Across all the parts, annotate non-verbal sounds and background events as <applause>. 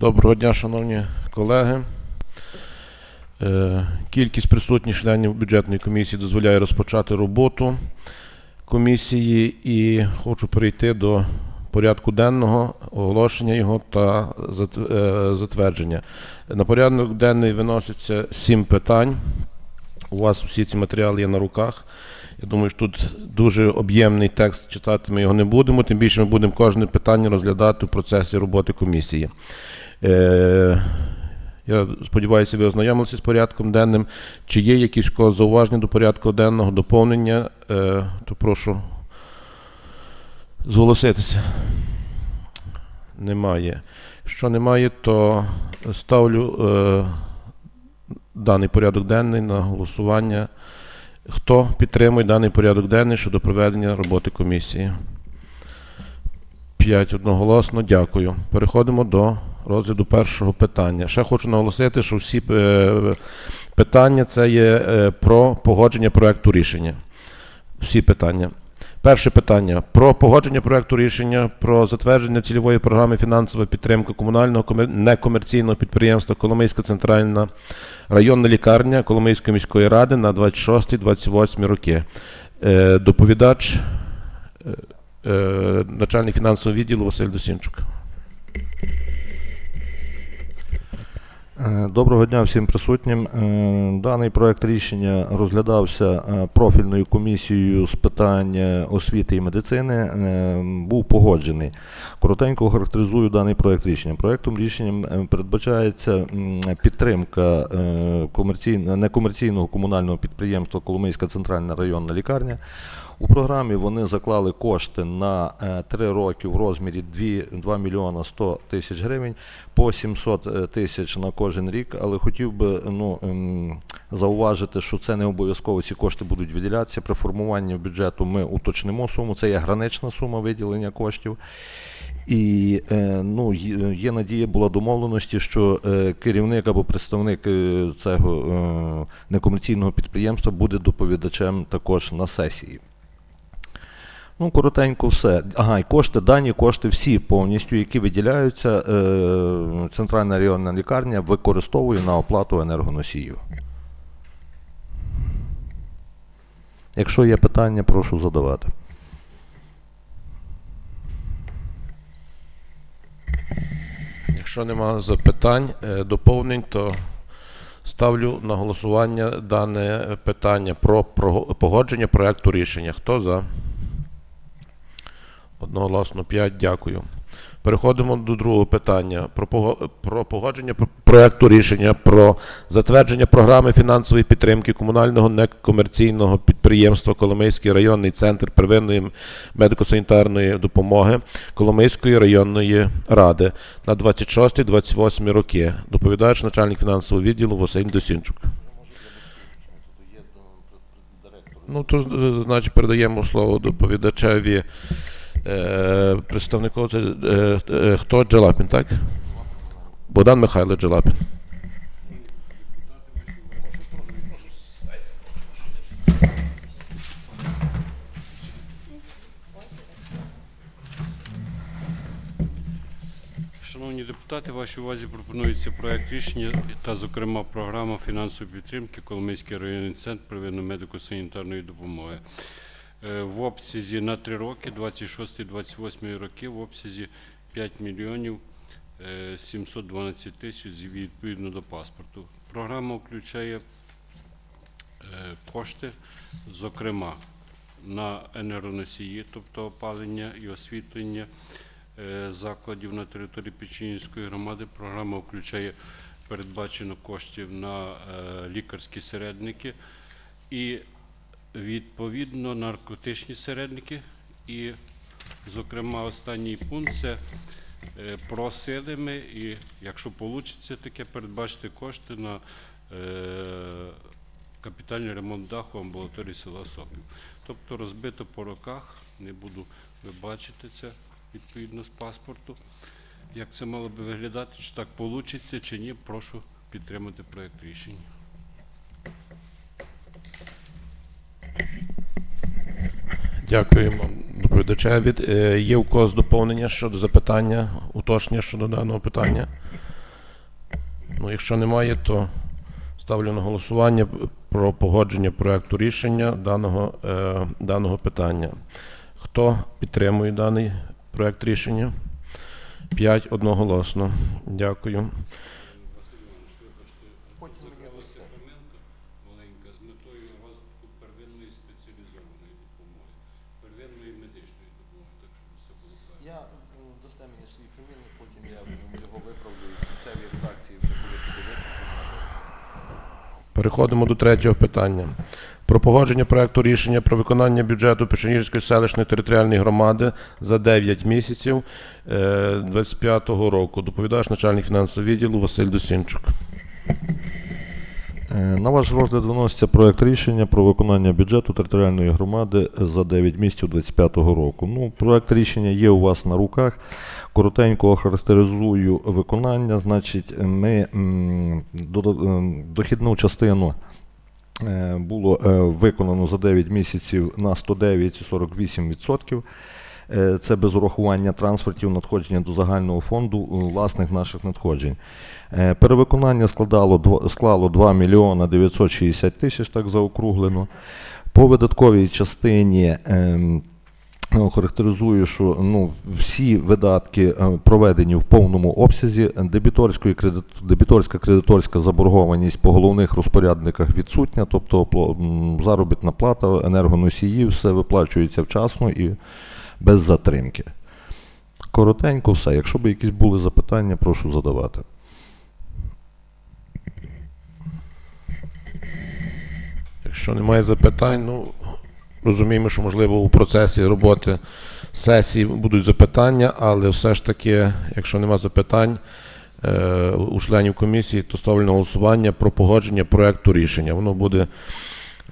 Доброго дня, шановні колеги. Е, Кількість присутніх членів бюджетної комісії дозволяє розпочати роботу комісії і хочу перейти до порядку денного, оголошення його та е, затвердження. На порядок денний виноситься сім питань. У вас усі ці матеріали є на руках. Я думаю, що тут дуже об'ємний текст читати ми його не будемо, тим більше ми будемо кожне питання розглядати в процесі роботи комісії. Е, я сподіваюся, ви ознайомилися з порядком денним. Чи є якісь зауваження до порядку денного, доповнення, е, то прошу зголоситися. Немає. Якщо немає, то ставлю е, даний порядок денний на голосування. Хто підтримує даний порядок денний щодо проведення роботи комісії? П'ять одноголосно, дякую. Переходимо до розгляду першого питання. Ще хочу наголосити, що всі е, питання це є е, про погодження проекту рішення. Всі питання. Перше питання про погодження проекту рішення про затвердження цільової програми фінансова підтримка комунального некомерційного підприємства Коломийська центральна районна лікарня Коломийської міської ради на 26-28 роки. Е, доповідач, начальник фінансового відділу Василь Досінчук. Е, Доброго дня всім присутнім. Е, Даний проект рішення розглядався е, профільною комісією з питань освіти і медицини. Був погоджений. Коротенько характеризую даний проект рішення. Проектом рішенням е, передбачається підтримка комерційно- некомерційного комунального підприємства Коломийська центральна районна лікарня. У програмі вони заклали кошти на е, 3 роки в розмірі 2, 2 мільйона 100 тисяч гривень по 700 е, тисяч на кожен рік, але хотів би ну, ем, зауважити, що це не обов'язково ці кошти будуть виділятися. При формуванні бюджету ми уточнимо суму, це є гранична сума виділення коштів. І е, ну, є- надія, була домовленості, що е, керівник або представник е, цього е, некомерційного підприємства буде доповідачем також на сесії. Ну, коротенько все. Ага, і кошти, дані кошти всі повністю, які виділяються, е, Центральна районна лікарня використовує на оплату енергоносіїв. Якщо є питання, прошу задавати. Якщо нема запитань, е, доповнень, то ставлю на голосування дане питання про погодження проекту рішення. Хто за? Одноголосно 5. Дякую. Переходимо до другого питання про пого- погодження проекту рішення про затвердження програми фінансової підтримки комунального некомерційного підприємства Коломийський районний центр первинної медико-санітарної допомоги Коломийської районної ради на 26-28 роки. Доповідач начальник фінансового відділу Василь Досінчук. Ну, то значить передаємо слово доповідачеві е, представнику. Це, е, е, хто Джелапін, так? Богдан Михайло Джелапін. Шановні депутати, вашій увазі пропонується проект рішення та, зокрема, програма фінансової підтримки Коломийський районний центр первинної медико-санітарної допомоги. Е, В обсязі на 3 роки, 26-28 роки, в обсязі 5 мільйонів е, 712 тисяч відповідно до паспорту. Програма включає е, кошти, зокрема, на енергоносії, тобто опалення і освітлення е, закладів на території Печінської громади. Програма включає передбачено коштів на е, лікарські середники і відповідно наркотичні середники. І, зокрема, останній пункт це е, просили ми, і якщо вийде таке, передбачити кошти на е, капітальний ремонт даху амбулаторії села Сопів. Тобто розбито по роках, не буду ви бачите це відповідно з паспорту. Як це мало би виглядати, чи так вийде, чи ні, прошу підтримати проєкт рішення. Дякуємо доповідачеві. Е, Є у когось доповнення щодо запитання, уточнення щодо даного питання? Ну, якщо немає, то ставлю на голосування про погодження проекту рішення даного, е, даного питання. Хто підтримує даний проект рішення? П'ять одноголосно. Дякую. Василь Іванович, вибачте, закралася помилка маленька з метою розвитку первинної спеціалізованої допомоги, первинної медичної допомоги, так щоб все було правильно. Я м, дасте мені свій примірник, потім я м, його виправлю і в кінцевій редакції вже буде подивитися. Переходимо до третього питання. Про погодження проекту рішення про виконання бюджету Печеніжської селищної територіальної громади за 9 місяців 2025 року. Доповідач начальник фінансового відділу Василь Досінчук. Е, На ваш розгляд виноситься проект рішення про виконання бюджету територіальної громади за 9 місяців 2025 року. Ну, проект рішення є у вас на руках. Коротенько охарактеризую виконання. Значить, ми ем, дохідну частину е, було е, виконано за 9 місяців на 109,48%. Е, Це без урахування трансфертів надходження до загального фонду е, власних наших надходжень. Е, Перевиконання складало, склало 2 мільйона 960 тисяч, так заокруглено. По видатковій частині ем, характеризую, що ну, всі видатки проведені в повному обсязі. Дебіторської дебіторська кредиторська заборгованість по головних розпорядниках відсутня, тобто заробітна плата, енергоносії, все виплачується вчасно і без затримки. Коротенько все. Якщо б якісь були запитання, прошу задавати. Якщо немає запитань, ну розуміємо, що можливо у процесі роботи сесії будуть запитання, але все ж таки, якщо немає запитань е, у членів комісії, то ставлю на голосування про погодження проекту рішення. Воно буде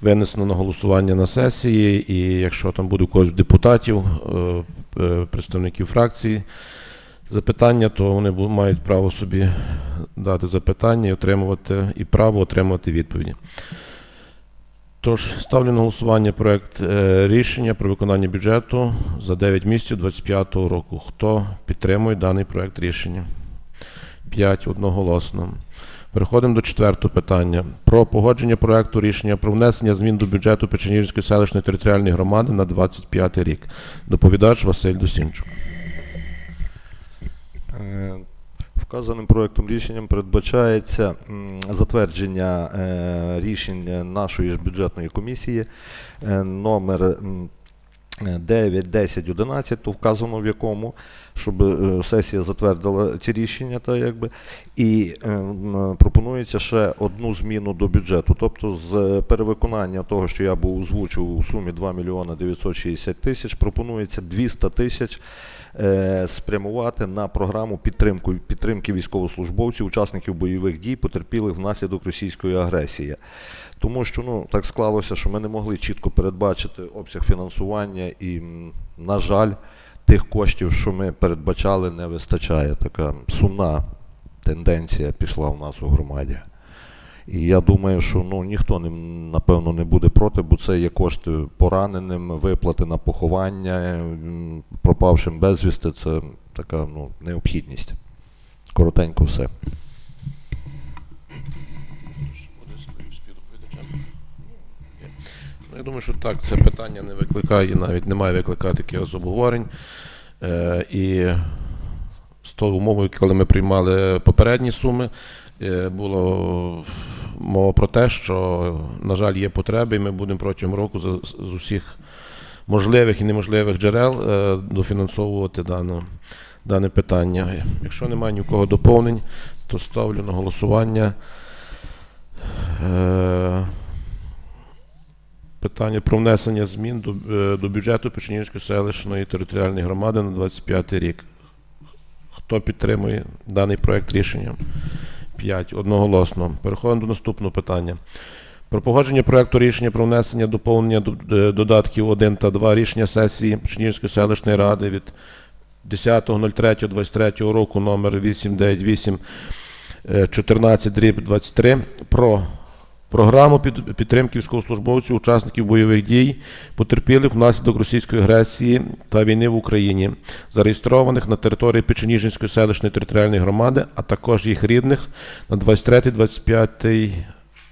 винесено на голосування на сесії, і якщо там буде у когось депутатів, е, е, представників фракції, запитання, то вони мають право собі дати запитання і отримувати і право отримувати відповіді. Тож ставлю на голосування проект е, рішення про виконання бюджету за 9 місяців 2025 року. Хто підтримує даний проект рішення? 5 одноголосно. Переходимо до четвертого питання. Про погодження проекту рішення про внесення змін до бюджету Печеніжської селищної територіальної громади на 25 рік. Доповідач Василь Досінчук. Е, Вказаним проектом рішенням передбачається затвердження е, рішень нашої ж бюджетної комісії е, номер 9, 10, 11, то вказано в якому, щоб е, сесія затвердила ці рішення, та якби, і е, пропонується ще одну зміну до бюджету. Тобто з перевиконання того, що я був озвучив у сумі 2 мільйона 960 тисяч, пропонується 200 тисяч спрямувати на програму підтримку, підтримки військовослужбовців, учасників бойових дій, потерпілих внаслідок російської агресії. Тому що ну, так склалося, що ми не могли чітко передбачити обсяг фінансування і, на жаль, тих коштів, що ми передбачали, не вистачає. Така сумна тенденція пішла у нас у громаді. І я думаю, що ну, ніхто не, напевно не буде проти, бо це є кошти пораненим, виплати на поховання, пропавшим безвісти, це така ну, необхідність. Коротенько все. Ну, я думаю, що так, це питання не викликає, навіть не має викликати якихось обговорень. Е, і з того умовою, коли ми приймали попередні суми, е, було мова про те, що, на жаль, є потреби, і ми будемо протягом року з, усіх можливих і неможливих джерел е, дофінансовувати дане, дане питання. Якщо немає ні у кого доповнень, то ставлю на голосування. Е, Питання про внесення змін до, е, до бюджету Печенівської селищної територіальної громади на 25 рік. Хто підтримує даний проект рішення? 5. Одноголосно. Переходимо до наступного питання. Про погодження проекту рішення про внесення доповнення е, додатків 1 та 2 рішення сесії Печенівської селищної ради від 10.03.23 року номер 898 е, 14 дріб 23 про Програму під, підтримки військовослужбовців, учасників бойових дій, потерпілих внаслідок російської агресії та війни в Україні, зареєстрованих на території Печеніжинської селищної територіальної громади, а також їх рідних на 23-25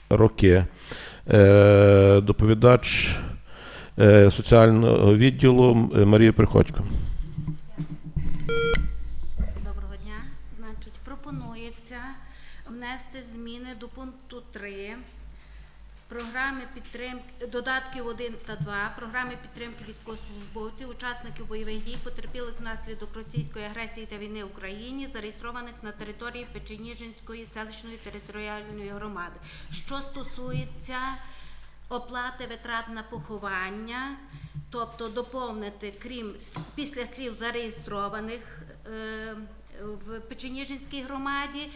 роки. Е, доповідач е, соціального відділу Марія Приходько. Доброго дня. Значить, пропонується внести зміни до пункту 3 програми підтримки додатків 1 та 2 програми підтримки військовослужбовців, учасників бойових дій, потерпілих внаслідок російської агресії та війни в Україні, зареєстрованих на території Печеніжинської селищної територіальної громади. Що стосується оплати витрат на поховання, тобто доповнити, крім після слів зареєстрованих е, в Печеніжинській громаді,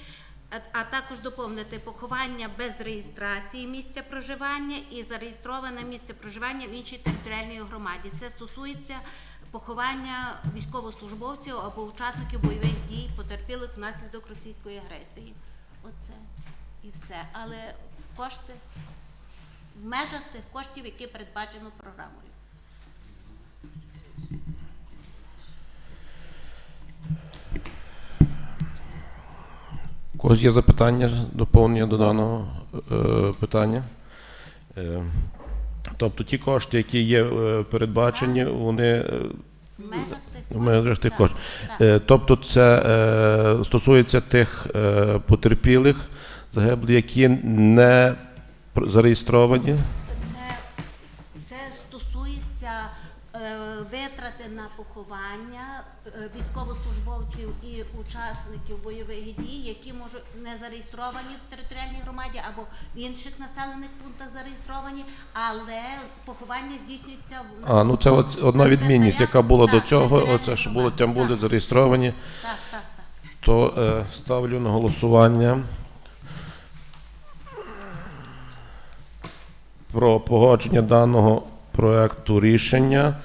а, також доповнити поховання без реєстрації місця проживання і зареєстроване місце проживання в іншій територіальній громаді. Це стосується поховання військовослужбовців або учасників бойових дій, потерпілих внаслідок російської агресії. Оце і все. Але кошти в межах тих коштів, які передбачено програмою. Когось є запитання, доповнення до даного е, питання? Е, тобто ті кошти, які є е, передбачені, вони е, В межах тих коштів. Е, тобто це е, стосується тих е, потерпілих загиблих, які не зареєстровані. Це, це стосується е, витрати на поховання е, військовослужбовців учасників бойових дій, які можуть не зареєстровані в територіальній громаді або в інших населених пунктах зареєстровані, але поховання здійснюється в А, ну це от одна відмінність, яка була до цього, оце що було, там були Так, зареєстровані, Так, так, так. то е, ставлю на голосування про погодження даного проекту рішення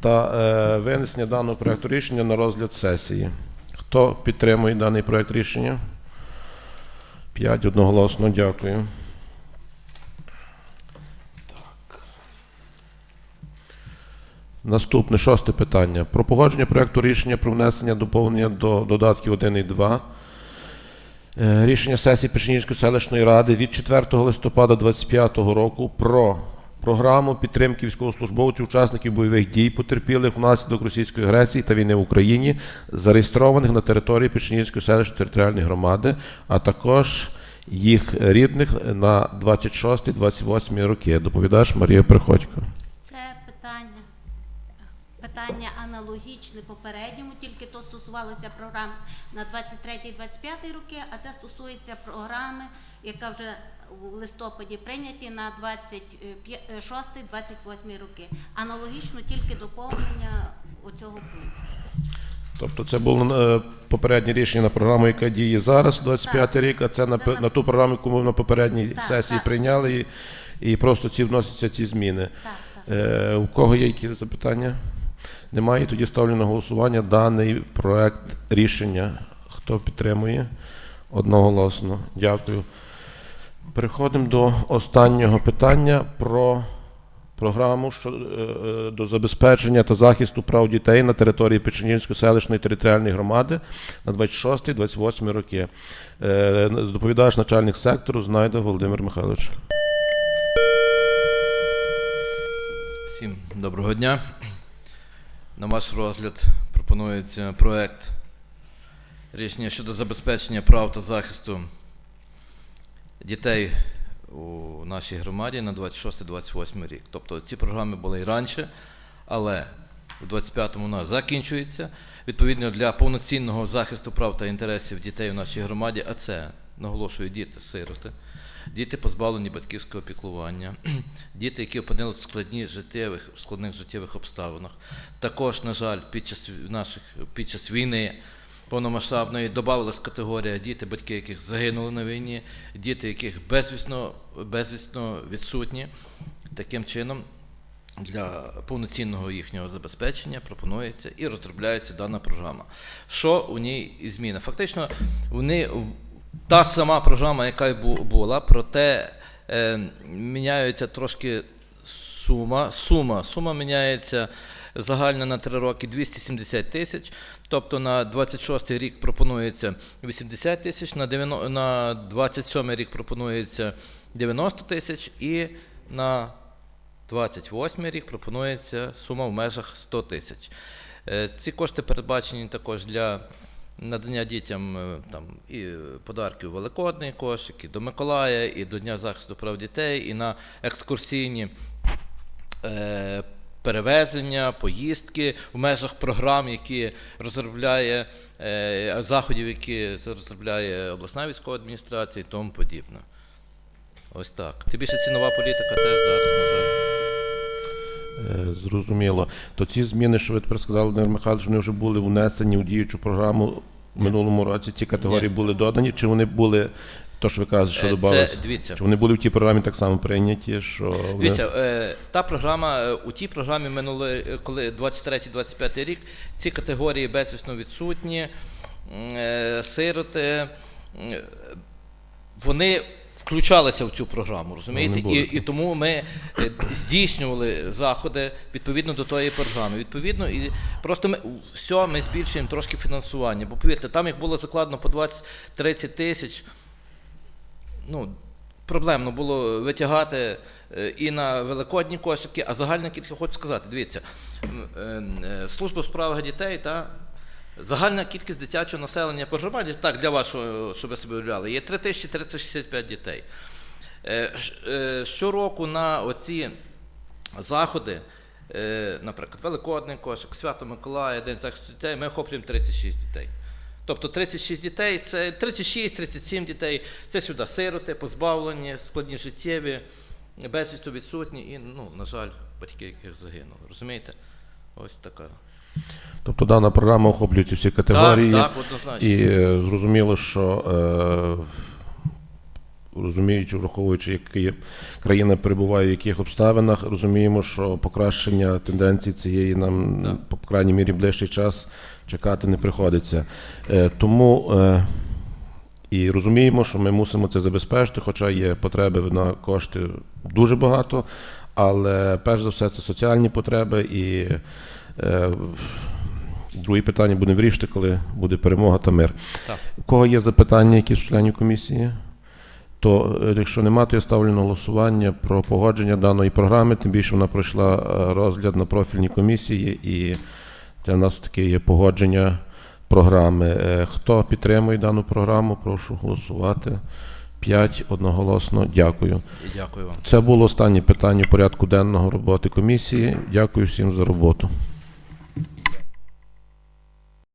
та е, винесення даного проекту рішення на розгляд сесії. Хто підтримує даний проект рішення? П'ять одноголосно, дякую. Так. Наступне шосте питання. Про погодження проекту рішення про внесення доповнення до додатків 1 і 2. Е, Рішення сесії Печенігської селищної ради від 4 листопада 2025 року про програму підтримки військовослужбовців, учасників бойових дій, потерпілих внаслідок російської агресії та війни в Україні, зареєстрованих на території Печенівської селищної територіальної громади, а також їх рідних на 26-28 роки. Доповідач Марія Приходько. Це питання, питання аналогічне попередньому, тільки то стосувалося програм на 23-25 роки, а це стосується програми, яка вже в листопаді прийняті на 26-28 роки. Аналогічно тільки доповнення оцього пункту. Тобто це було е, попереднє рішення на програму, яка діє зараз, 25 Так. рік, а це на, Це на- на ту програму, яку ми на попередній Так, сесії так. прийняли, і, і просто ці вносяться ці зміни. Так, так. Е, у кого є якісь запитання? Немає, тоді ставлю на голосування даний проект рішення. Хто підтримує? Одноголосно. Дякую. Переходимо до останнього питання про програму е, е, до забезпечення та захисту прав дітей на території Печенінської селищної територіальної громади на 26-28 роки. Е, Доповідач начальник сектору знайде Володимир Михайлович. Всім доброго дня. На ваш розгляд пропонується проект рішення щодо забезпечення прав та захисту дітей у нашій громаді на 26-28 рік. Тобто ці програми були і раніше, але у 25-му у нас закінчується. Відповідно, для повноцінного захисту прав та інтересів дітей у нашій громаді, а це наголошую діти-сироти, діти позбавлені батьківського піклування, <clears throat> діти, які опинилися в складні життєвих, складних життєвих обставинах. Також, на жаль, під час наших під час війни повномасштабної додавалась категорія діти, батьки яких загинули на війні, діти, яких безвісно, безвісно відсутні. Таким чином, для повноцінного їхнього забезпечення пропонується і розробляється дана програма. Що у ній зміна? Фактично, вони та сама програма, яка й була, проте е, міняється трошки сума. Сума, сума міняється загальна на 3 роки 270 тисяч. Тобто на 26 й рік пропонується 80 тисяч, на, 90, на 27 рік пропонується 90 тисяч і на 28 й рік пропонується сума в межах 100 тисяч. Е, Ці кошти передбачені також для надання дітям е, там, і подарків Великодний кошик, і до Миколая, і до Дня захисту прав дітей, і на екскурсійні е, перевезення, поїздки в межах програм, які розробляє е, заходів, які розробляє обласна військова адміністрація і тому подібне. Ось так. Тим більше цінова політика теж зараз, на жаль. Е, Зрозуміло. То ці зміни, що ви тепер сказали, Володимир Михайлович, вони вже були внесені в діючу програму в минулому році. Ті категорії Ні. були додані, чи вони були, то що ви кажете, що Е, додалося? Дивіться, Чи вони були в тій програмі так само прийняті, що вони... Дивіться, е, та програма у тій програмі минулої, коли 23-25 рік, ці категорії безвісно відсутні, м, е, сироти, м, вони включалися в цю програму, розумієте? І, і тому ми е, здійснювали заходи відповідно до тої програми. Відповідно, і просто ми все ми збільшуємо трошки фінансування. Бо повірте, там як було закладено по 20-30 тисяч ну, проблемно було витягати е, і на великодні кошики, а загальна кількість, хочу сказати, дивіться, е, служба у справах дітей та загальна кількість дитячого населення по громаді, так, для вашого, щоб ви собі уявляли, є 3365 дітей. Е, е, Щороку на оці заходи, е, наприклад, Великодний кошик, Свято Миколая, День захисту дітей, ми охоплюємо 36 дітей. Тобто 36 дітей, це 36-37 дітей, це сюди сироти, позбавлені, складні життєві, безвістю відсутні і, ну, на жаль, батьки, яких загинули. Розумієте? Ось така. Тобто дана програма охоплює всі категорії. Так, так, однозначно. І е, зрозуміло, що е, розуміючи, враховуючи, які країна перебуває в яких обставинах, розуміємо, що покращення тенденції цієї нам, Так. по крайній мірі, ближчий час чекати не приходиться. Е, тому е, і розуміємо, що ми мусимо це забезпечити, хоча є потреби на кошти дуже багато, але перш за все це соціальні потреби і. Е, Друге питання будемо вирішити, коли буде перемога та мир. Так. У кого є запитання, які з членів комісії? То е, якщо немає, то я ставлю на голосування про погодження даної програми, тим більше вона пройшла е, розгляд на профільній комісії, і в нас таке є погодження програми. Хто підтримує дану програму, прошу голосувати. П'ять одноголосно. Дякую. Дякую вам. Це було останнє питання порядку денного роботи комісії. Дякую всім за роботу.